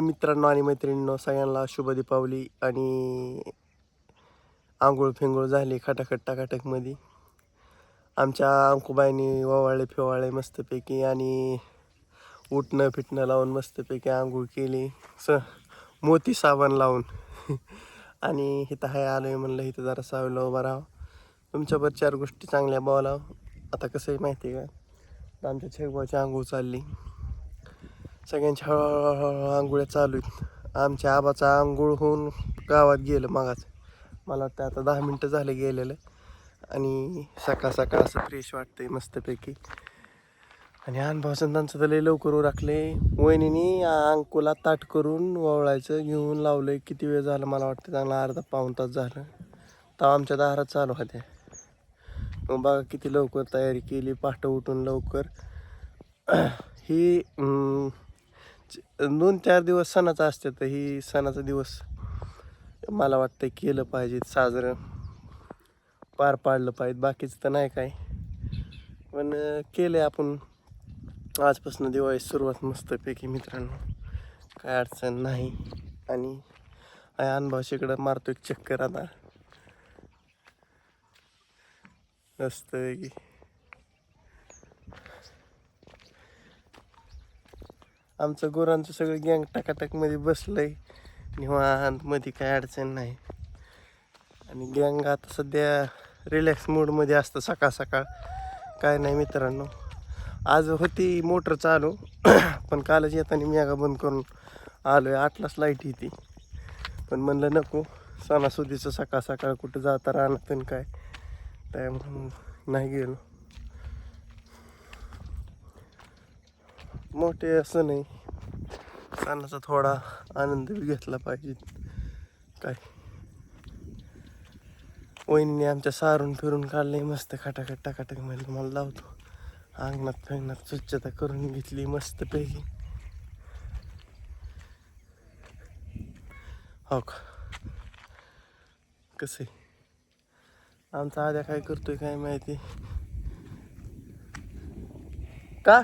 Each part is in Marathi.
मित्रांनो आणि मैत्रिणींनो सगळ्यांना शुभ दीपावली आणि आंघोळ फिंगोळ झाली खटाखट टाकाटकमध्ये आमच्या अंकुबाईनी ववाळे फिवाळे मस्तपैकी आणि उठणं फिटणं लावून मस्तपैकी आंघोळ केली. स मोती साबण लावून. आणि इथं हाय आलो आहे म्हणलं इथं जरा सावलं उभं राहावं. तुमच्यावर चार गोष्टी चांगल्या बोलावं. आता कसं आहे माहिती आहे का? आमच्या छेगबाची आंघोळ चालली. सगळ्यांच्या हळूहळू आंघोळ्या चालू आहेत. आमच्या आबाचा आंघोळ होऊन गावात गेलं मागाच मला वाटतं आता दहा मिनटं झाले गेलेलं. आणि सकाळ सकाळ असं फ्रेश वाटतंय मस्तपैकी. आणि अनुभवसंतांचं त्यांचं तर लय लवकर राखले वहिनीनी अंकुला ताट करून वळायचं घेऊन लावलंय. किती वेळ झाला मला वाटतं चांगला अर्धा पाऊण तास झालं. तर आमच्या दारात चालू होत्या. मग बघा किती लवकर तयारी केली पाठ उठून लवकर. ही दोन चार दिवस सणाचा असते तर ही सणाचा दिवस मला वाटतं केलं पाहिजे साजरं. पार पाडलं पाहिजे बाकीचं तर नाही काय. पण केलं केलं आपण. आजपासून दिवाळी सुरुवात मस्तपैकी मित्रांनो. काय अडचण नाही. आणि आहे अनुभवाशीकडं मारतो एक चक्कर आता. मस्तपैकी. आमचं गोरांचं सगळं गँग टाकाटाकमध्ये बसलंय. निवांत मध्ये काय अडचण नाही. आणि गँग आता सध्या रिलॅक्स मूडमध्ये असतं सकाळ सकाळ. काय नाही मित्रांनो. आज होती मोटर चालू पण कालच येताना मी आगा बंद करून आलो आहे आठलाच लाइट येते. पण म्हणलं नको सणासुदीचं सकाळ सकाळ कुठं जाता राहणार पण काय. त्यामुळं नाही गेलो. मोठे असं नाही. सणाचा थोडा आनंद बी घेतला पाहिजे. काय? वहिनीने आमच्या सारून फिरून काढले मस्त खटाखट टाकाटक म्हणलं मला लावतो. अंगणात फेंगणात स्वच्छता करून घेतली मस्त पैकी. हो का? कसं आहे? आमचा आद्या काय करतोय काय माहिती? का?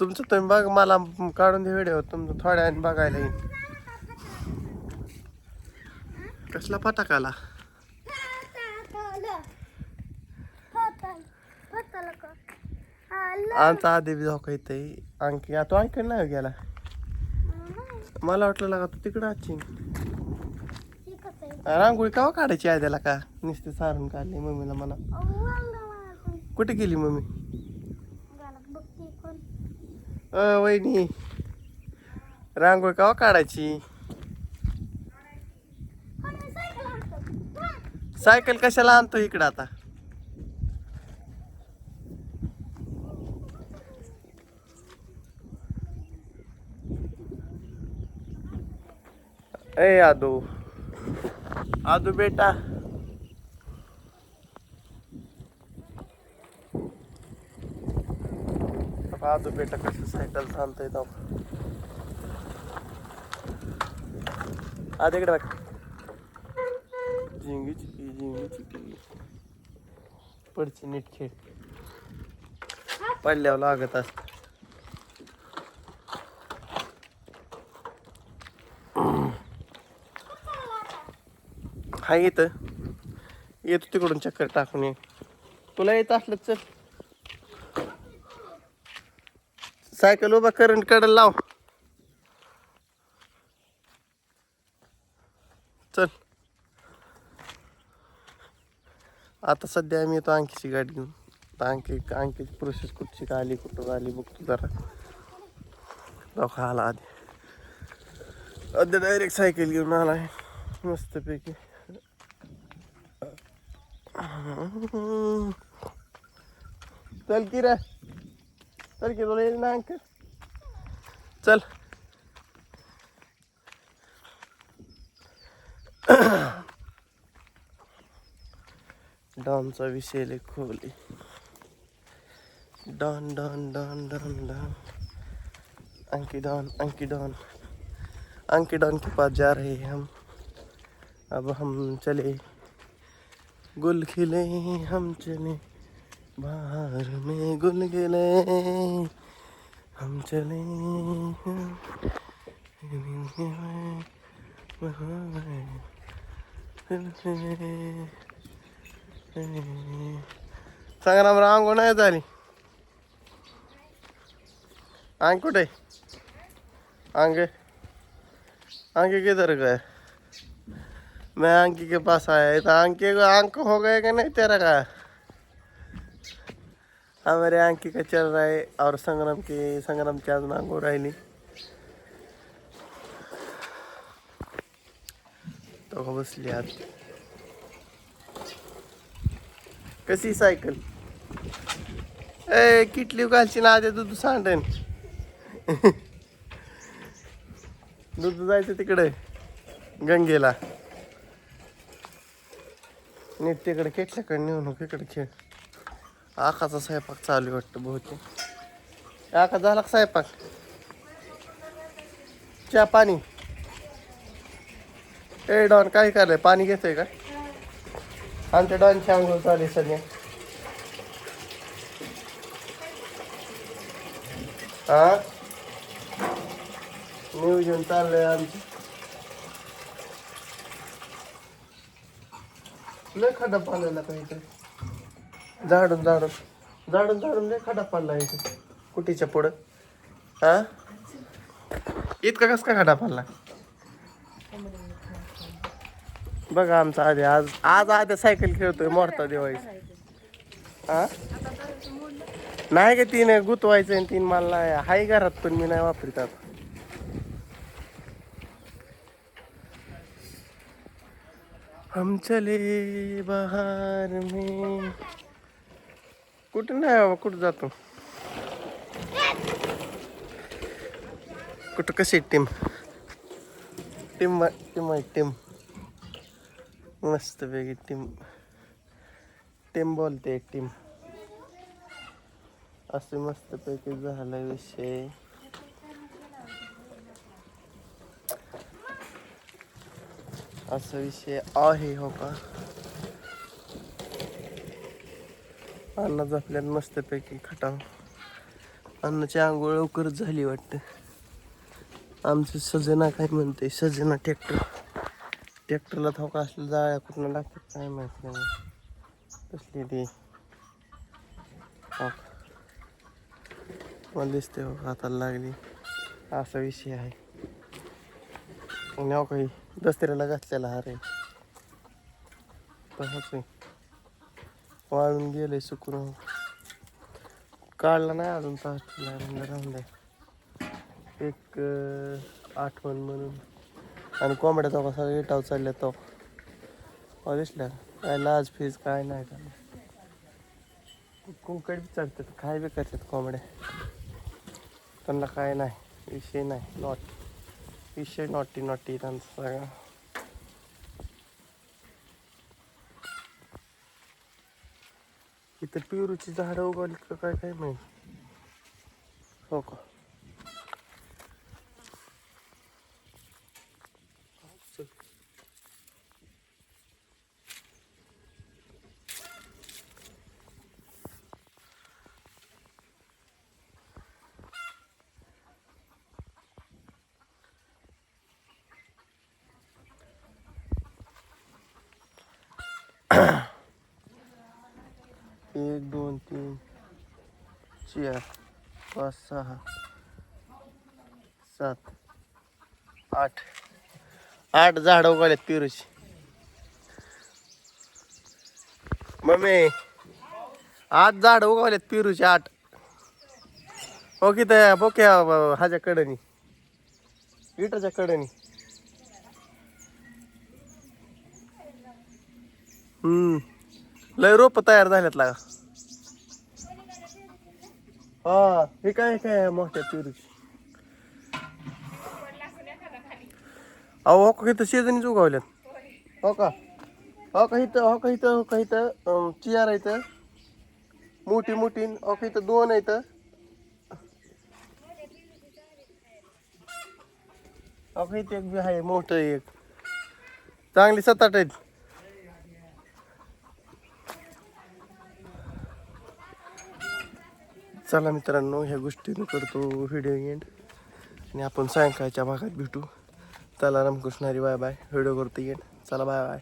तुमचं तुम्ही बघ मला काढून दे व्हिडिओ तुमचं थोड्या वेळाने बघायला येईल. कसला फटाकाला आमचा आधी बी धोका येतंय. आणखी आता ऐकलं नाही गेला? मला वाटलं लागा तू तिकडं आजची. रांगोळी कावा काढायची आहे का? नुसते सारून काढली मम्मीला म्हणा. कुठे गेली मम्मी? अ वहिनी. रांगोळी का काढायची? सायकल कशाला आणतो इकडं आता? ए आदू. आदू बेटा. आदू बेटा कसं सायकल चालतंय तो. आधी इकडे बघ. झिंगी चिकी झिंगी चिकी पडची नीट खेळ. पडल्यावर लागत असत. हा येतं येतो तिकडून चक्कर टाकून ये. तुला येत असलं चल. सायकल उभा करंटकडे लाव. चल. आता सध्या आम्ही येतो अंकीची गाडी घेऊन. आता अंकी अंकीची प्रोसेस कुठची का आली कुठं आली बघतो जरा. दोघा आला आधी. अध्या डायरेक्ट सायकल घेऊन आला आहे मस्तपैकी. चल की रे. चल की तुला येईल ना अंक चल डॉनचा विषय खोली Don Don Don Don Don अंकी डॉन अंकी डॉन अंकी डॉन के पास जा रहे हैं हम अब हम चले गुल खिले हम चले बाहर में गुल गेले हम चले सांगा ना बरं अंगो नाही? झाली अंग कुठे अंगे अंके किधर गए? मैं अंकी के पास आया तो अंके को अंक हो गए कि नहीं तेरा का हमारे आंकी का चल रहा है और संग्राम के संग्राम की अजून अंगो राहिली. तो का बसली आज कशी सायकल? ए किटली घालची ना आता दूध सांडेन. दूध जायचं तिकडे गंगेला. नीट तिकडे केटल्याकडे नेऊ नको इकडे खेळ आकाचा स्वयंपाक चालू आहे वाटतं बहुतेक. आका झाला का स्वयंपाक? चहा पाणी? ए डॉन काय करलंय पाणी घेतोय का? आमच्या डॉनची आंघोळ चालू आहे सध्या. हा नियोजन चाललंय आमचं. लय खड्डा पाण्याला का झाडून झाडून. झाडून झाडून लय खडा पडला इथे. कुटीच्या पुढं? हा? इतका कस का खडा पडला? बघा आमचा आधी आज आज आधी सायकल खेळतोय मोरता दिवाळी हा? नाही का तीन गुतवायचं आणि तीन मला हाय घरात पण मी नाही वापरीत आता. हम चले बाहर में कुठं नाही बाबा कुठं जातो? कुठं कशी टीम टीम टीम आहे टीम मस्त वेगळी टीम टीम बोलते टीम असे मस्त पैकी झाला विषय. असा विषय आहे हो का? अन्नाच आपल्याला मस्तपैकी खटाव. अन्नाची आंघोळ लवकरच झाली वाटतं. आमचं सजना काय म्हणते सजना ट्रॅक्टर ट्रॅक्टरला थोका असलं जाळ्या कुठं लागतात काय माहीत नाही कसली ती? हो मला दिसते हो हाताला लागली. असा विषय आहे. नाव काही दसऱ्याला घातलेला हार आहे. तसंच आहे. वाळून गेले सुकून. काढला नाही अजून तास राहून द्या एक आठवण म्हणून. आणि कोंबड्या तो कसा इटाव चालल्या तो. दिसल्या काय लाज फीज काय नाही का कुंकड बी काय बी करतात कोंबड्या. त्यांना काय नाही विषय नाही नॉट विषय नॉटी नॉटी त्यांचा सगळा. इथं पिरूची झाडं उगवली का काय काय माहिती? हो का? दोन तीन चार पाच सहा सात आठ. आठ झाड उगवल्यात पिरूची. मम्मी आठ झाड उगवल्यात पिरूची आठ. ओके तया त्या बोक्या ह्याच्या कडनी. विटाच्या कडनी. हम्म. लय रोप तयार झाल्यात लागा. हा हे काय काय मोठ्या पेरूची अहो हो का इथं शेजणीच उगावल्यात. हो का? हो का इथं हो का इथं हो का इथं अं, चियार आहे इथं. मोठी मोठी हो का इथं दोन आहेत. हो का इथं एक बी आहे मोठं एक. चांगली सात आठ आहेत. चला मित्रांनो ह्या गोष्टीनं करतो व्हिडिओ एंड आणि आपण सायंकाळच्या भागात भेटू. चला Ramkrishna Hari bye bye video करतो एंड चला बाय बाय